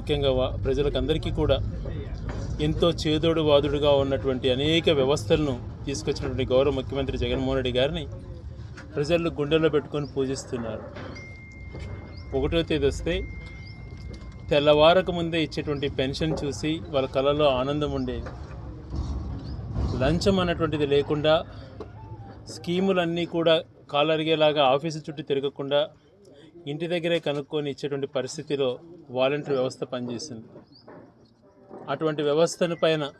ముఖ్యంగా ప్రజలకందరికీ ప్రజలకు అందరికీ కూడా ఎంతో చేదోడు వాదుడుగా ఉన్నటువంటి అనేక వ్యవస్థలను తీసుకొచ్చినటువంటి గౌరవ ముఖ్యమంత్రి జగన్మోహన్ రెడ్డి గారిని ప్రజలు గుండెల్లో పెట్టుకొని పూజిస్తున్నారు. ఒకటో తేదీ వస్తే తెల్లవారక ముందే ఇచ్చేటువంటి పెన్షన్ చూసి వాళ్ళ కళలో ఆనందం ఉండేది. లంచం అన్నటువంటిది లేకుండా స్కీములన్నీ కూడా కాలరిగేలాగా ఆఫీసు చుట్టూ తిరగకుండా ఇంటి దగ్గరే కనుక్కొని ఇచ్చేటువంటి పరిస్థితిలో వాలంటీర్ వ్యవస్థ పనిచేసింది. అటువంటి వ్యవస్థను పైన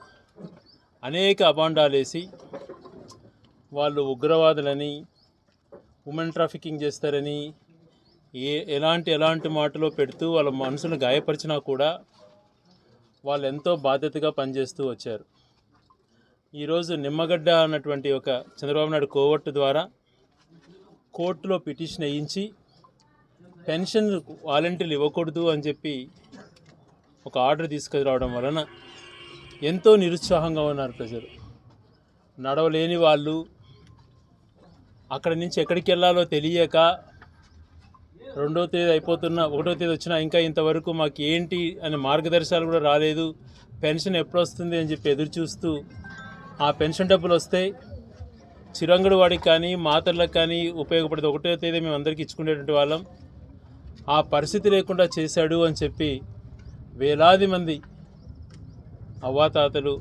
అనేక అబాండాలు వేసి వాళ్ళు ఉగ్రవాదులని ఉమెన్ ట్రాఫికింగ్ చేస్తారని ఏ ఎలాంటి ఎలాంటి మాటలో పెడుతూ వాళ్ళ మనసును గాయపరిచినా కూడా వాళ్ళు ఎంతో బాధ్యతగా పనిచేస్తూ వచ్చారు. ఈరోజు నిమ్మగడ్డ అన్నటువంటి ఒక చంద్రబాబు నాయుడు కోవట్టు ద్వారా కోర్టులో పిటిషన్ వేయించి పెన్షన్ వాలంటీర్లు ఇవ్వకూడదు అని చెప్పి ఒక ఆర్డర్ తీసుకురావడం వలన ఎంతో నిరుత్సాహంగా ఉన్నారు ప్రజలు. నడవలేని వాళ్ళు అక్కడి నుంచి ఎక్కడికి వెళ్ళాలో తెలియక రెండో తేదీ అయిపోతున్నా ఒకటో తేదీ వచ్చినా ఇంకా ఇంతవరకు మాకు ఏంటి అనే మార్గదర్శకాలు కూడా రాలేదు. పెన్షన్ ఎప్పుడు వస్తుంది అని చెప్పి ఎదురు చూస్తూ ఆ పెన్షన్ డబ్బులు వస్తే చిరంగుడు వాడికి కానీ మాతర్లకు కానీ ఉపయోగపడేది ఒకటో తేదీ మేము అందరికీ ఇచ్చుకునేటువంటి వాళ్ళం. ఆ పరిస్థితి లేకుండా చేశాడు అని చెప్పి వేలాది మంది అవ్వాతాతలు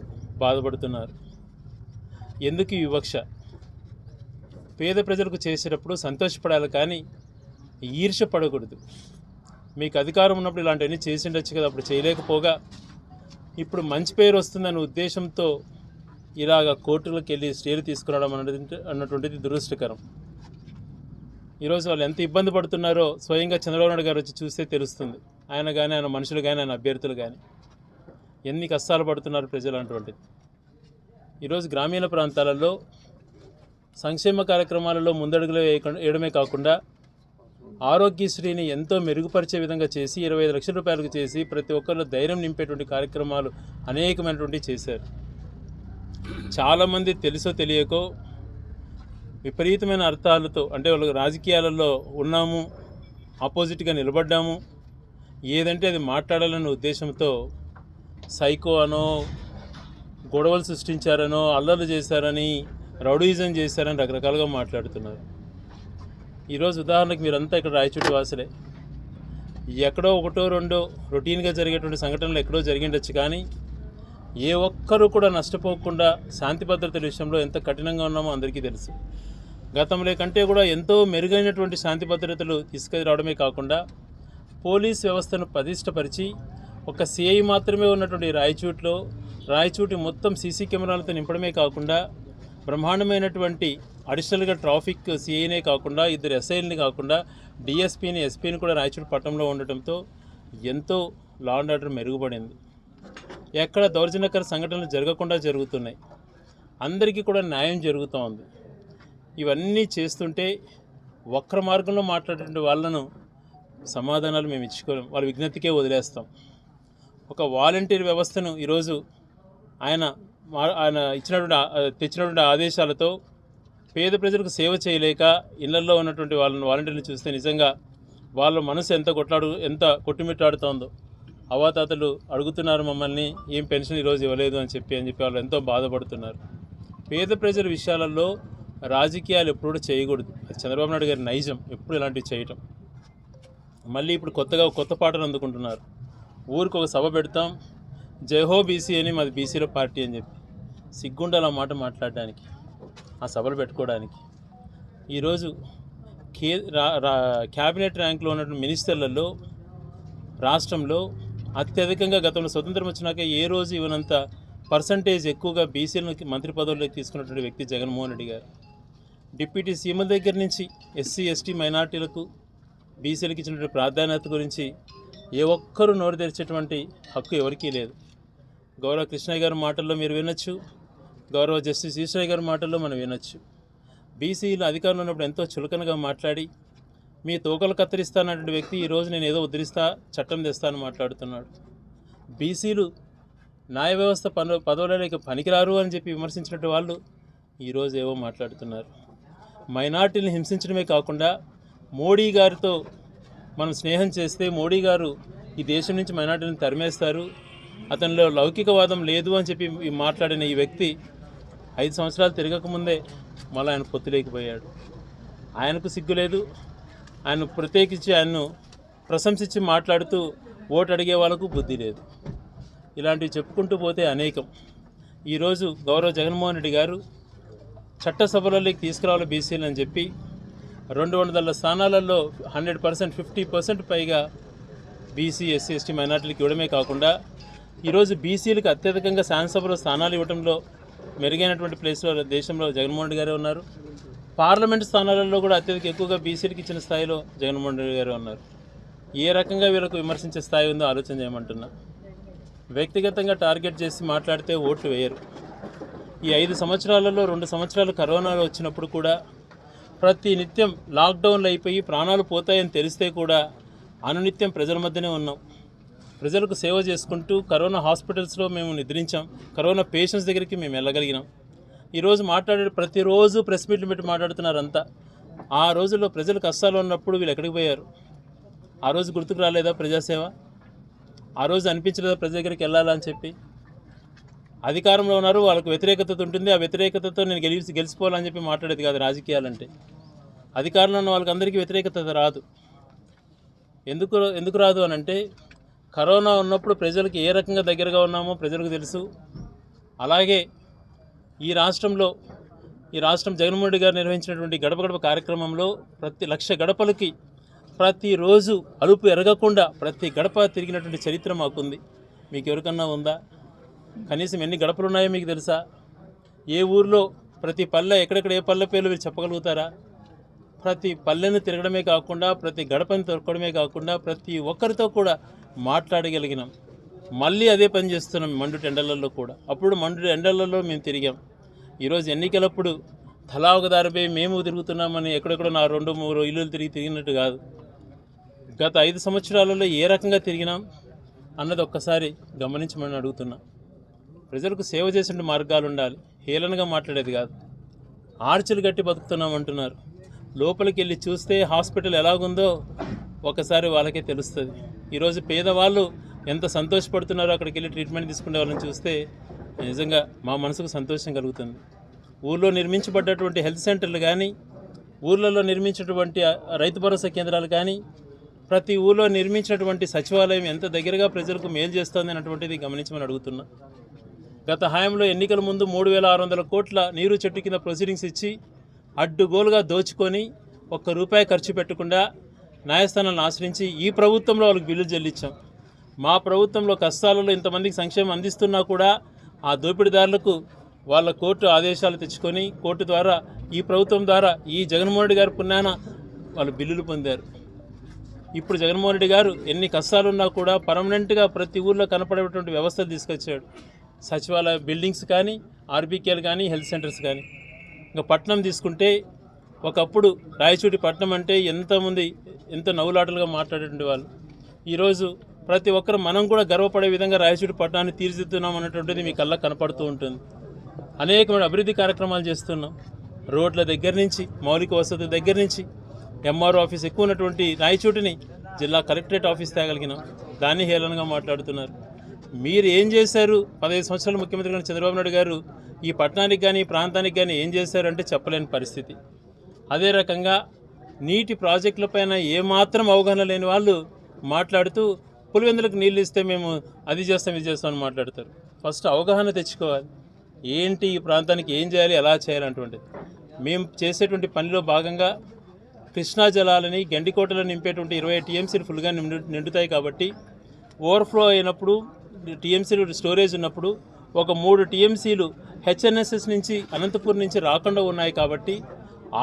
బాధపడుతున్నారు. ఎందుకు వివక్ష? పేద ప్రజలకు చేసేటప్పుడు సంతోషపడాలి కానీ ఈర్ష పడకూడదు. మీకు అధికారం ఉన్నప్పుడు ఇలాంటివన్నీ చేసి ఉండొచ్చు కదా అప్పుడు చేయలేకపోగా. ఇప్పుడు మంచి పేరు వస్తుందనే ఉద్దేశంతో ఇలాగ కోర్టులకు వెళ్ళి స్టేలు తీసుకురావడం అన్నది అన్నటువంటిది దురదృష్టకరం. ఈరోజు వాళ్ళు ఎంత ఇబ్బంది పడుతున్నారో స్వయంగా చంద్రబాబు నాయుడు గారు వచ్చి చూస్తే తెలుస్తుంది. ఆయన కానీ ఆయన మనుషులు కానీ ఆయన అభ్యర్థులు కానీ ఎన్ని కష్టాలు పడుతున్నారు ప్రజలు అటువంటిది ఈరోజు గ్రామీణ ప్రాంతాలలో సంక్షేమ కార్యక్రమాలలో ముందడుగులు వేయకుండా వేయడమే కాకుండా ఆరోగ్యశ్రీని ఎంతో మెరుగుపరిచే విధంగా చేసి ఇరవై ఐదు లక్షల రూపాయలకు చేసి ప్రతి ఒక్కరిలో ధైర్యం నింపేటువంటి కార్యక్రమాలు అనేకమైనటువంటి చేశారు. చాలామంది తెలుసో తెలియకో విపరీతమైన అర్థాలతో అంటే వాళ్ళు రాజకీయాలలో ఉన్నాము ఆపోజిట్గా నిలబడ్డాము. ఏదంటే అది మాట్లాడాలనే ఉద్దేశంతో సైకో అనో గొడవలు సృష్టించారనో అల్లర్లు చేశారని రౌడీజం చేశారని రకరకాలుగా మాట్లాడుతున్నారు. ఈరోజు ఉదాహరణకు మీరంతా ఇక్కడ రాయచూటి వాసులే. ఎక్కడో ఒకటో రెండో రొటీన్గా జరిగేటువంటి సంఘటనలు ఎక్కడో జరిగిండొచ్చు కానీ ఏ ఒక్కరూ కూడా నష్టపోకుండా శాంతి భద్రతల విషయంలో ఎంత కఠినంగా ఉన్నామో అందరికీ తెలుసు. గతంలో కంటే కూడా ఎంతో మెరుగైనటువంటి శాంతి భద్రతలు తీసుకురావడమే కాకుండా పోలీస్ వ్యవస్థను ప్రతిష్టపరిచి ఒక సిఐ మాత్రమే ఉన్నటువంటి రాయచూట్లో రాయచూటి మొత్తం సీసీ కెమెరాలతో నింపడమే కాకుండా బ్రహ్మాండమైనటువంటి అడిషనల్గా ట్రాఫిక్ సిఐనే కాకుండా ఇద్దరు ఎస్ఐల్ని కాకుండా డిఎస్పీని ఎస్పీని కూడా రాయచూటి పట్టణంలో ఉండటంతో ఎంతో లా అండ్ ఆర్డర్ మెరుగుపడింది. ఎక్కడ దౌర్జన్యకర సంఘటనలు జరగకుండా జరుగుతున్నాయి. అందరికీ కూడా న్యాయం జరుగుతూ ఉంది ఇవన్నీ చేస్తుంటే వక్ర మార్గంలో మాట్లాడే వాళ్ళను సమాధానాలు మేము ఇచ్చుకోలేం. వాళ్ళ విజ్ఞతకే వదిలేస్తాం. ఒక వాలంటీర్ వ్యవస్థను ఈరోజు ఆయన మా- ఆయన ఇచ్చినటువంటి తెచ్చినటువంటి ఆదేశాలతో పేద ప్రజలకు సేవ చేయలేక ఇళ్ళలో ఉన్నటువంటి వాళ్ళని వాలంటీర్లు చూస్తే నిజంగా వాళ్ళ మనసు ఎంత కొట్లాడు ఎంత కొట్టుమిట్టాడుతోందో. అవాతాతలు అడుగుతున్నారు మమ్మల్ని ఏం పెన్షన్ ఈరోజు ఇవ్వలేదు అని చెప్పి అని చెప్పి వాళ్ళు ఎంతో బాధపడుతున్నారు. పేద ప్రజల విషయాలలో రాజకీయాలు ఎప్పుడు కూడా చేయకూడదు. అది చంద్రబాబు నాయుడు గారి నైజం. ఎప్పుడు ఇలాంటివి చేయటం. మళ్ళీ ఇప్పుడు కొత్తగా కొత్త పాటలు అందుకుంటున్నారు. ఊరికి ఒక సభ పెడతాం. జయహో బీసీ అని మాది బీసీలో పార్టీ అని చెప్పి. సిగ్గుండాలి ఆ మాట మాట్లాడడానికి. ఆ సభలు పెట్టుకోవడానికి. ఈరోజు కే రా క్యాబినెట్ ర్యాంక్లో ఉన్నటువంటి మినిస్టర్లలో రాష్ట్రంలో అత్యధికంగా గతంలో స్వతంత్రం వచ్చినాక ఏ రోజు ఇవనంత పర్సంటేజ్ ఎక్కువగా బీసీలను మంత్రి పదవుల్లోకి తీసుకున్నటువంటి వ్యక్తి జగన్మోహన్ రెడ్డి గారు. డిప్యూటీ సీఎం దగ్గర నుంచి ఎస్సీ ఎస్టీ మైనార్టీలకు బీసీలకు ఇచ్చినటువంటి ప్రాధాన్యత గురించి ఏ ఒక్కరూ నోరు తెరిచేటువంటి హక్కు ఎవరికీ లేదు. గౌరవ కృష్ణయ్య గారి మాటల్లో మీరు వినొచ్చు. గౌరవ జస్టిస్ ఈశ్వరయ్య గారి మాటల్లో మనం వినొచ్చు. బీసీలు అధికారంలో ఉన్నప్పుడు ఎంతో చులకనగా మాట్లాడి మీ తోకలు కత్తిరిస్తానటువంటి వ్యక్తి ఈరోజు నేను ఏదో ఉద్ధరిస్తా చట్టం తెస్తాను మాట్లాడుతున్నాడు. బీసీలు న్యాయ వ్యవస్థ పను పదవులకి పనికిరారు అని చెప్పి విమర్శించినట్టు వాళ్ళు ఈరోజు ఏవో మాట్లాడుతున్నారు. మైనార్టీని హింసించడమే కాకుండా మోడీ గారితో మనం స్నేహం చేస్తే మోడీ గారు ఈ దేశం నుంచి మైనార్టీని తరిమేస్తారు. అతనిలో లౌకికవాదం లేదు అని చెప్పి మాట్లాడిన ఈ వ్యక్తి ఐదు సంవత్సరాలు తిరగకముందే మళ్ళీ ఆయన పొత్తులేకపోయాడు ఆయనకు సిగ్గు లేదు. ఆయన ప్రత్యేకించి ఆయన్ను ప్రశంసించి మాట్లాడుతూ ఓటు అడిగే వాళ్ళకు బుద్ధి లేదు. ఇలాంటివి చెప్పుకుంటూ పోతే అనేకం. ఈరోజు గౌరవ జగన్మోహన్ రెడ్డి గారు చట్టసభలలోకి తీసుకురావాలి బీసీలు అని చెప్పి రెండు వందల స్థానాలలో హండ్రెడ్ పర్సెంట్ ఫిఫ్టీ పర్సెంట్ పైగా బీసీ ఎస్సీ ఎస్టీ మైనార్టీలకు ఇవ్వడమే కాకుండా ఈరోజు బీసీలకు అత్యధికంగా శాసనసభలో స్థానాలు ఇవ్వడంలో మెరుగైనటువంటి ప్లేస్లో దేశంలో జగన్మోహన్ రెడ్డి గారే ఉన్నారు. పార్లమెంట్ స్థానాలలో కూడా అత్యధిక ఎక్కువగా బీసీలకు ఇచ్చిన స్థాయిలో జగన్మోహన్ రెడ్డి గారు ఉన్నారు. ఏ రకంగా వీళ్ళకు విమర్శించే స్థాయి ఉందో ఆలోచన చేయమంటున్నా. వ్యక్తిగతంగా టార్గెట్ చేసి మాట్లాడితే ఓట్లు వేయరు. ఈ ఐదు సంవత్సరాలలో రెండు సంవత్సరాలు కరోనాలో వచ్చినప్పుడు కూడా ప్రతి నిత్యం లాక్డౌన్లు అయిపోయి ప్రాణాలు పోతాయని తెలిస్తే కూడా అనునిత్యం ప్రజల మధ్యనే ఉన్నాం. ప్రజలకు సేవ చేసుకుంటూ కరోనా హాస్పిటల్స్లో మేము నిద్రించాం. కరోనా పేషెంట్స్ దగ్గరికి మేము వెళ్ళగలిగినాం. ఈరోజు మాట్లాడే ప్రతిరోజు ప్రెస్ మీట్లు పెట్టి మాట్లాడుతున్నారంతా. ఆ రోజుల్లో ప్రజలు కష్టాలు ఉన్నప్పుడు వీళ్ళు ఎక్కడికి పోయారు? ఆ రోజు గుర్తుకు రాలేదా ప్రజాసేవ? ఆ రోజు అనిపించలేదా ప్రజల దగ్గరికి వెళ్ళాలని చెప్పి? అధికారంలో ఉన్నారు వాళ్ళకు వ్యతిరేకత ఉంటుంది. ఆ వ్యతిరేకతతో నేను గెలిచి గెలిచిపోవాలని చెప్పి మాట్లాడేది కాదు రాజకీయాలంటే. అధికారంలో ఉన్న వాళ్ళకి అందరికీ వ్యతిరేకత రాదు. ఎందుకు ఎందుకు రాదు అని అంటే కరోనా ఉన్నప్పుడు ప్రజలకు ఏ రకంగా దగ్గరగా ఉన్నామో ప్రజలకు తెలుసు. అలాగే ఈ రాష్ట్రంలో ఈ రాష్ట్రం జగన్మోహన్ రెడ్డి గారు నిర్వహించినటువంటి గడప గడప కార్యక్రమంలో ప్రతి లక్ష గడపలకి ప్రతిరోజు అలుపు ఎరగకుండా ప్రతి గడప తిరిగినటువంటి చరిత్ర మాకుంది. మీకు ఎవరికన్నా ఉందా? కనీసం ఎన్ని గడపలు ఉన్నాయో మీకు తెలుసా? ఏ ఊర్లో ప్రతి పల్లె ఎక్కడెక్కడ ఏ పల్లె పేర్లు మీరు చెప్పగలుగుతారా? ప్రతి పల్లెను తిరగడమే కాకుండా ప్రతి గడపని తొక్కడమే కాకుండా ప్రతి ఒక్కరితో కూడా మాట్లాడగలిగినాం. మళ్ళీ అదే పని చేస్తున్నాం మండు ఎండలలో కూడా. అప్పుడు మండు ఎండలలో మేము తిరిగాం. ఈరోజు ఎన్నికలప్పుడు తలా ఒక దారిపై మేము తిరుగుతున్నామని ఎక్కడెక్కడో నా రెండు మూడు ఇల్లులు తిరిగి తిరిగినట్టు కాదు. గత ఐదు సంవత్సరాలలో ఏ రకంగా తిరిగినాం? అన్నది ఒక్కసారి గమనించమని అడుగుతున్నా. ప్రజలకు సేవ చేసే మార్గాలు ఉండాలి. హేళనగా మాట్లాడేది కాదు. ఆర్చులు గట్టి బతుకుతున్నాం అంటున్నారు. లోపలికి వెళ్ళి చూస్తే హాస్పిటల్ ఎలాగుందో ఒకసారి వాళ్ళకే తెలుస్తుంది. ఈరోజు పేదవాళ్ళు ఎంత సంతోషపడుతున్నారో అక్కడికి వెళ్ళి ట్రీట్మెంట్ తీసుకునే వాళ్ళని చూస్తే నిజంగా మా మనసుకు సంతోషం కలుగుతుంది. ఊళ్ళో నిర్మించబడ్డటువంటి హెల్త్ సెంటర్లు కానీ ఊర్లలో నిర్మించినటువంటి రైతు భరోసా కేంద్రాలు కానీ ప్రతి ఊళ్ళో నిర్మించినటువంటి సచివాలయం ఎంత దగ్గరగా ప్రజలకు మేలు చేస్తుంది అన్నటువంటిది గమనించమని అడుగుతున్నా. గత హయాంలో ఎన్నికల ముందు మూడు వేల ఆరు వందల కోట్ల నీరు చెట్టు కింద ప్రొసీడింగ్స్ ఇచ్చి అడ్డుగోలుగా దోచుకొని ఒక్క రూపాయి ఖర్చు పెట్టకుండా న్యాయస్థానాలను ఆశ్రయించి ఈ ప్రభుత్వంలో వాళ్ళకి బిల్లు చెల్లించాం. మా ప్రభుత్వంలో కష్టాలలో ఇంతమందికి సంక్షేమం అందిస్తున్నా కూడా ఆ దోపిడీదారులకు వాళ్ళ కోర్టు ఆదేశాలు తెచ్చుకొని కోర్టు ద్వారా ఈ ప్రభుత్వం ద్వారా ఈ జగన్మోహన్ రెడ్డి గారి పుణ్యాన వాళ్ళు బిల్లులు పొందారు. ఇప్పుడు జగన్మోహన్ రెడ్డి గారు ఎన్ని కష్టాలున్నా కూడా పర్మనెంట్గా ప్రతి ఊర్లో కనపడేటువంటి వ్యవస్థ తీసుకొచ్చాడు. సచివాలయ బిల్డింగ్స్ కానీ ఆర్బీకేలు కానీ హెల్త్ సెంటర్స్ కానీ. ఇంకా పట్నం తీసుకుంటే ఒకప్పుడు రాయచూటి పట్నం అంటే ఎంతమంది ఎంత నవ్వులాటలుగా మాట్లాడేటువంటి వాళ్ళు. ఈరోజు ప్రతి ఒక్కరు మనం కూడా గర్వపడే విధంగా రాయచూటి పట్టణాన్ని తీర్చిదిద్దుతున్నాం అన్నటువంటిది మీ కళ్ళకు కనపడుతూ ఉంటుంది. అనేకమైన అభివృద్ధి కార్యక్రమాలు చేస్తున్నాం. రోడ్ల దగ్గర నుంచి మౌలిక వసతి దగ్గర నుంచి ఎంఆర్ఓ ఆఫీస్ ఎక్కువ ఉన్నటువంటి రాయచూటిని జిల్లా కలెక్టరేట్ ఆఫీస్ తేగలిగినాం. దాన్ని హేళనగా మాట్లాడుతున్నారు. మీరు ఏం చేశారు? పదహైదు సంవత్సరాలు ముఖ్యమంత్రి గారు చంద్రబాబు నాయుడు గారు ఈ పట్టణానికి కానీ ఈ ప్రాంతానికి కానీ ఏం చేశారంటే చెప్పలేని పరిస్థితి. అదే రకంగా నీటి ప్రాజెక్టులపైన ఏమాత్రం అవగాహన లేని వాళ్ళు మాట్లాడుతూ పులివెందులకు నీళ్ళు ఇస్తే మేము అది చేస్తాం ఇది చేస్తాం అని మాట్లాడతారు. ఫస్ట్ అవగాహన తెచ్చుకోవాలి. ఏంటి ఈ ప్రాంతానికి ఏం చేయాలి ఎలా చేయాలి అటువంటిది మేము చేసేటువంటి పనిలో భాగంగా కృష్ణా జలాలని గండికోటలో నింపేటువంటి ఇరవై టీఎంసీలు ఫుల్గా నిండు నిండుతాయి కాబట్టి ఓవర్ఫ్లో అయినప్పుడు టీఎంసీలు స్టోరేజ్ ఉన్నప్పుడు ఒక మూడు టీఎంసీలు హెచ్ఎన్ఎస్ఎస్ నుంచి అనంతపూర్ నుంచి రాకుండా ఉన్నాయి కాబట్టి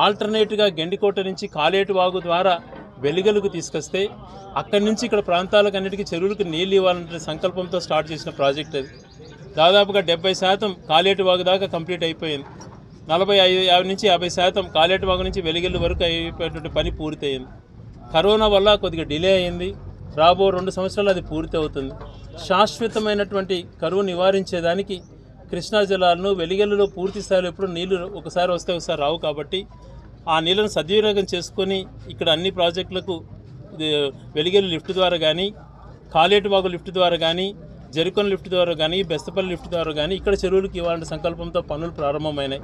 ఆల్టర్నేట్గా గెండికోట నుంచి కాలేటు వాగు ద్వారా వెలుగలుగు తీసుకొస్తే అక్కడి నుంచి ఇక్కడ ప్రాంతాలకు అన్నిటికీ చెరువులకు నీళ్ళు ఇవ్వాలనే సంకల్పంతో స్టార్ట్ చేసిన ప్రాజెక్ట్ అది. దాదాపుగా డెబ్బై శాతం కాలేటు వాగు దాకా కంప్లీట్ అయిపోయింది. నలభై ఐదు యాభై నుంచి యాభై శాతం కాలేటి వాగు నుంచి వెలిగెల్లు వరకు అయిపోయేటువంటి పని పూర్తయింది. కరోనా వల్ల కొద్దిగా డిలే అయింది. రాబో రెండు సంవత్సరాలు అది పూర్తి అవుతుంది. శాశ్వతమైనటువంటి కరువు నివారించేదానికి కృష్ణా జలాలను వెలిగెలలో పూర్తి స్థాయిలో ఎప్పుడు నీళ్ళు ఒకసారి వస్తే ఒకసారి రావు కాబట్టి ఆ నీళ్ళను సద్వినియోగం చేసుకొని ఇక్కడ అన్ని ప్రాజెక్టులకు వెలిగెలు లిఫ్ట్ ద్వారా కానీ కాలేటివాగు లిఫ్ట్ ద్వారా కానీ జరికొన లిఫ్ట్ ద్వారా కానీ బెస్తపల్లి లిఫ్ట్ ద్వారా కానీ ఇక్కడ చెరువులకు ఇవ్వాలనే సంకల్పంతో పనులు ప్రారంభమైనాయి.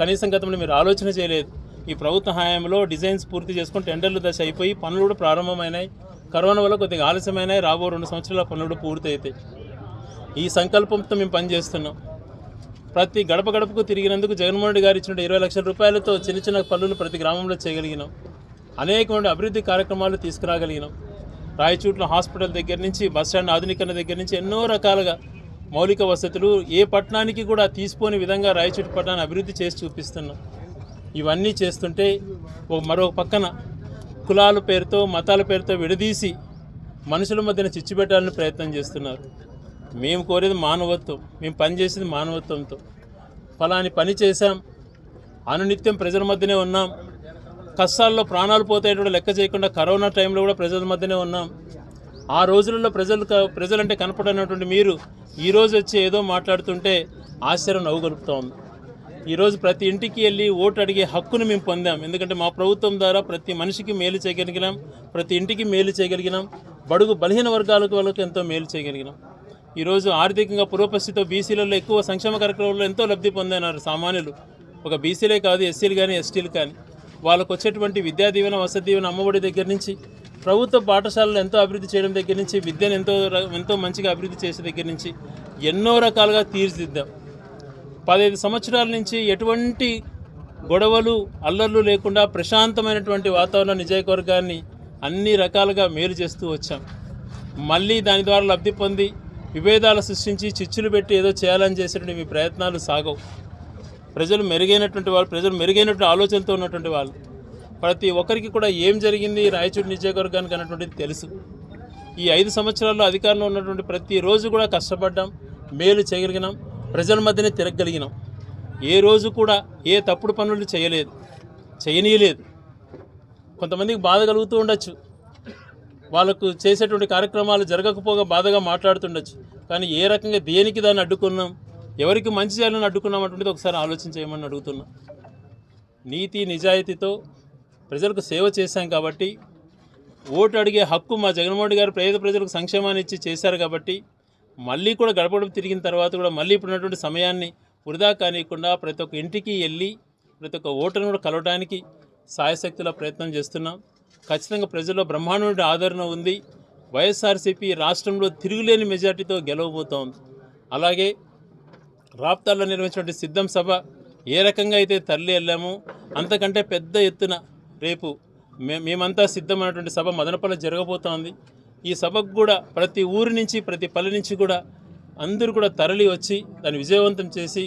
కనీసం గతంలో మీరు ఆలోచన చేయలేదు. ఈ ప్రభుత్వ హయాంలో డిజైన్స్ పూర్తి చేసుకుని టెండర్లు దశ అయిపోయి పనులు కూడా ప్రారంభమైనాయి. కరోనా వల్ల కొద్దిగా ఆలస్యమైన రాబో రెండు సంవత్సరాల పనులు పూర్తయితే ఈ సంకల్పంతో మేము పనిచేస్తున్నాం. ప్రతి గడప గడపకు తిరిగినందుకు జగన్మోహన్ రెడ్డి గారు ఇచ్చిన ఇరవై లక్షల రూపాయలతో చిన్న చిన్న పనులు ప్రతి గ్రామంలో చేయగలిగినాం. అనేకమైన అభివృద్ధి కార్యక్రమాలు తీసుకురాగలిగినాం. రాయచూట్ల హాస్పిటల్ దగ్గర నుంచి బస్టాండ్ ఆధునీకరణ దగ్గర నుంచి ఎన్నో రకాలుగా మౌలిక వసతులు ఏ పట్టణానికి కూడా తీసుకోని విధంగా రాయచూటి పట్టణాన్ని అభివృద్ధి చేసి చూపిస్తున్నాం. ఇవన్నీ చేస్తుంటే ఓ మరో పక్కన కులాల పేరుతో మతాల పేరుతో విడదీసి మనుషుల మధ్యన చిచ్చు పెట్టాలని ప్రయత్నం చేస్తున్నారు. మేము కోరేది మానవత్వం. మేము పనిచేసేది మానవత్వంతో. ఫలాని పని చేశాం. అనునిత్యం ప్రజల మధ్యనే ఉన్నాం. కష్టాల్లో ప్రాణాలు పోతాయి కూడా లెక్క చేయకుండా కరోనా టైంలో కూడా ప్రజల మధ్యనే ఉన్నాం. ఆ రోజులలో ప్రజలు ప్రజలంటే కనపడనటువంటి మీరు ఈరోజు వచ్చి ఏదో మాట్లాడుతుంటే ఆశ్చర్యం నవ్వు ఉంది. ఈరోజు ప్రతి ఇంటికి వెళ్ళి ఓటు అడిగే హక్కును మేము పొందాం. ఎందుకంటే మా ప్రభుత్వం ద్వారా ప్రతి మనిషికి మేలు చేయగలిగినాం ప్రతి ఇంటికి మేలు చేయగలిగినాం బడుగు బలహీన వర్గాలకు వాళ్ళకు ఎంతో మేలు చేయగలిగినాం. ఈరోజు ఆర్థికంగా పురోపస్థితితో బీసీలలో ఎక్కువ సంక్షేమ కార్యక్రమాల్లో ఎంతో లబ్ధి పొందినారు సామాన్యులు. ఒక బీసీలే కాదు ఎస్సీలు కానీ ఎస్టీలు కానీ. వాళ్ళకు వచ్చేటువంటి విద్యా దీవెన వసతి దీవెన అమ్మఒడి దగ్గర నుంచి ప్రభుత్వ పాఠశాలలు ఎంతో అభివృద్ధి చేయడం దగ్గర నుంచి విద్యను ఎంతో ఎంతో మంచిగా అభివృద్ధి చేసే దగ్గర నుంచి ఎన్నో రకాలుగా తీర్చిదిద్దాం. పదహైదు సంవత్సరాల నుంచి ఎటువంటి గొడవలు అల్లర్లు లేకుండా ప్రశాంతమైనటువంటి వాతావరణ నిజాయకవర్గాన్ని అన్ని రకాలుగా మేలు చేస్తూ వచ్చాం. మళ్ళీ దాని ద్వారా లబ్ధి పొంది విభేదాలు సృష్టించి చిచ్చులు పెట్టి ఏదో చేయాలని చేసినటువంటి మీ ప్రయత్నాలు సాగవు. ప్రజలు మెరుగైనటువంటి వాళ్ళు ప్రజలు మెరుగైనటువంటి ఆలోచనతో ఉన్నటువంటి వాళ్ళు. ప్రతి ఒక్కరికి కూడా ఏం జరిగింది రాయచూరు నియోజకవర్గానికి అన్నటువంటిది తెలుసు. ఈ ఐదు సంవత్సరాల్లో అధికారంలో ఉన్నటువంటి ప్రతిరోజు కూడా కష్టపడ్డాం మేలు చేయగలిగినాం. ప్రజల మధ్యనే తిరగగలిగినాం. ఏ రోజు కూడా ఏ తప్పుడు పనులు చేయలేదు చేయనీయలేదు. కొంతమందికి బాధ కలుగుతూ ఉండొచ్చు. వాళ్ళకు చేసేటువంటి కార్యక్రమాలు జరగకపోగా బాధగా మాట్లాడుతుండొచ్చు. కానీ ఏ రకంగా దేనికి దాన్ని అడ్డుకున్నాం ఎవరికి మంచి చేయాలని అడ్డుకున్నాం అటువంటిది ఒకసారి ఆలోచన చేయమని అడుగుతున్నా. నీతి నిజాయితీతో ప్రజలకు సేవ చేశాం కాబట్టి ఓటు అడిగే హక్కు మా జగన్మోహన్ గారు పేద ప్రజలకు సంక్షేమాన్ని ఇచ్చి చేశారు కాబట్టి మళ్ళీ కూడా గడపడం తిరిగిన తర్వాత కూడా మళ్ళీ ఇప్పుడున్నటువంటి సమయాన్ని వృధా కానియకుండా ప్రతి ఒక్క ఇంటికి వెళ్ళి ప్రతి ఒక్క ఓటర్ను కూడా కలవడానికి సాయశక్తుల ప్రయత్నం చేస్తున్నాం. ఖచ్చితంగా ప్రజల్లో బ్రహ్మాండమైన ఆదరణ ఉంది. వైఎస్ఆర్సీపీ రాష్ట్రంలో తిరుగులేని మెజార్టీతో గెలవబోతోంది. అలాగే రాప్తాల్లో నిర్వహించినటువంటి సిద్ధం సభ ఏ రకంగా అయితే తరలి వెళ్ళామో అంతకంటే పెద్ద ఎత్తున రేపు మే మేమంతా సిద్ధమైనటువంటి సభ మదనపల్లి జరగబోతోంది. ఈ సభకు కూడా ప్రతి ఊరి నుంచి ప్రతి పల్లె నుంచి కూడా అందరూ కూడా తరలి వచ్చి దాన్ని విజయవంతం చేసి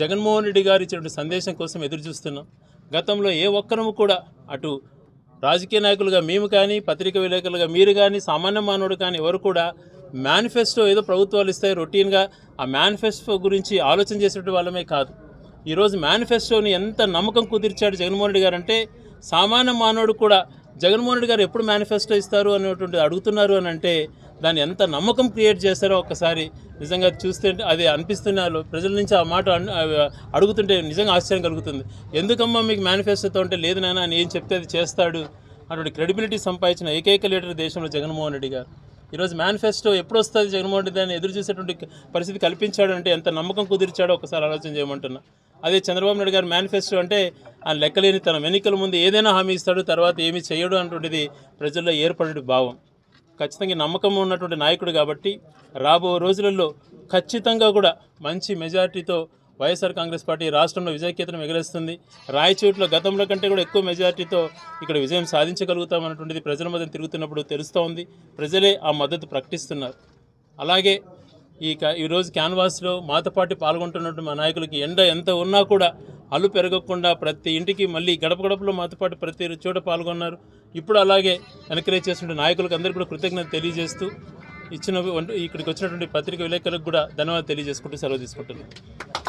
జగన్మోహన్ రెడ్డి గారు ఇచ్చినటువంటి సందేశం కోసం ఎదురు చూస్తున్నాం. గతంలో ఏ ఒక్కరము కూడా అటు రాజకీయ నాయకులుగా మేము కానీ పత్రికా విలేకరులుగా మీరు కానీ సామాన్య మానవుడు కానీ ఎవరు కూడా మేనిఫెస్టో ఏదో ప్రభుత్వాలు ఇస్తాయి రొటీన్గా ఆ మేనిఫెస్టో గురించి ఆలోచన చేసేటువంటి వాళ్ళమే కాదు. ఈరోజు మేనిఫెస్టోని ఎంత నమ్మకం కుదిర్చాడు జగన్మోహన్ రెడ్డి గారు అంటే సామాన్య మానవుడు కూడా జగన్మోహన్ రెడ్డి గారు ఎప్పుడు మేనిఫెస్టో ఇస్తారు అనేటువంటి అడుగుతున్నారు అని అంటే దాన్ని ఎంత నమ్మకం క్రియేట్ చేస్తారో ఒక్కసారి నిజంగా చూస్తే అది అనిపిస్తున్నారు ప్రజల నుంచి ఆ మాట అడుగుతుంటే నిజంగా ఆశ్చర్యం కలుగుతుంది. ఎందుకమ్మా మీకు మేనిఫెస్టోతో ఉంటే లేదు నాన్న అని ఏం చెప్తే అది చేస్తాడు అటువంటి క్రెడిబిలిటీ సంపాదించిన ఏకైక లీడర్ దేశంలో జగన్మోహన్ రెడ్డి గారు. ఈరోజు మేనిఫెస్టో ఎప్పుడు వస్తుంది జగన్మోహన్ రెడ్డి దాన్ని ఎదురు చూసేటువంటి పరిస్థితి కల్పించాడు అంటే ఎంత నమ్మకం కుదిర్చాడో ఒకసారి ఆలోచన చేయమంటున్నా. అదే చంద్రబాబు నాయుడు గారి మేనిఫెస్టో అంటే ఆ లెక్కలేని తనం ఎన్నికల ముందు ఏదైనా హామీ ఇస్తాడు తర్వాత ఏమీ చేయడు అన్నటువంటిది ప్రజల్లో ఏర్పడే భావం. ఖచ్చితంగా నమ్మకం ఉన్నటువంటి నాయకుడు కాబట్టి రాబో రోజులలో ఖచ్చితంగా కూడా మంచి మెజారిటీతో వైఎస్ఆర్ కాంగ్రెస్ పార్టీ రాష్ట్రంలో విజయకేతనం ఎగరేస్తుంది. రాయచోట్ల గతంలో కంటే కూడా ఎక్కువ మెజారిటీతో ఇక్కడ విజయం సాధించగలుగుతామన్నటువంటిది ప్రజల మధ్య తిరుగుతున్నప్పుడు తెలుస్తూ ఉంది ప్రజలే ఆ మద్దతు ప్రకటిస్తున్నారు. అలాగే ఈ క- ఈరోజు క్యాన్వాస్లో మాతో పాటు పాల్గొంటున్నటువంటి మా నాయకులకి ఎండ ఎంత ఉన్నా కూడా అల్లు పెరగకుండా ప్రతి ఇంటికి మళ్ళీ గడప గడపలో మాతో పాటు ప్రతి చోట పాల్గొన్నారు. ఇప్పుడు అలాగే ఎన్కరేజ్ చేస్తున్న నాయకులకు అందరికీ కూడా కృతజ్ఞత తెలియజేస్తూ ఇచ్చిన ఇక్కడికి వచ్చినటువంటి పత్రిక విలేకరులకు కూడా ధన్యవాదాలు తెలియజేసుకుంటూ సెలవు తీసుకుంటున్నాను.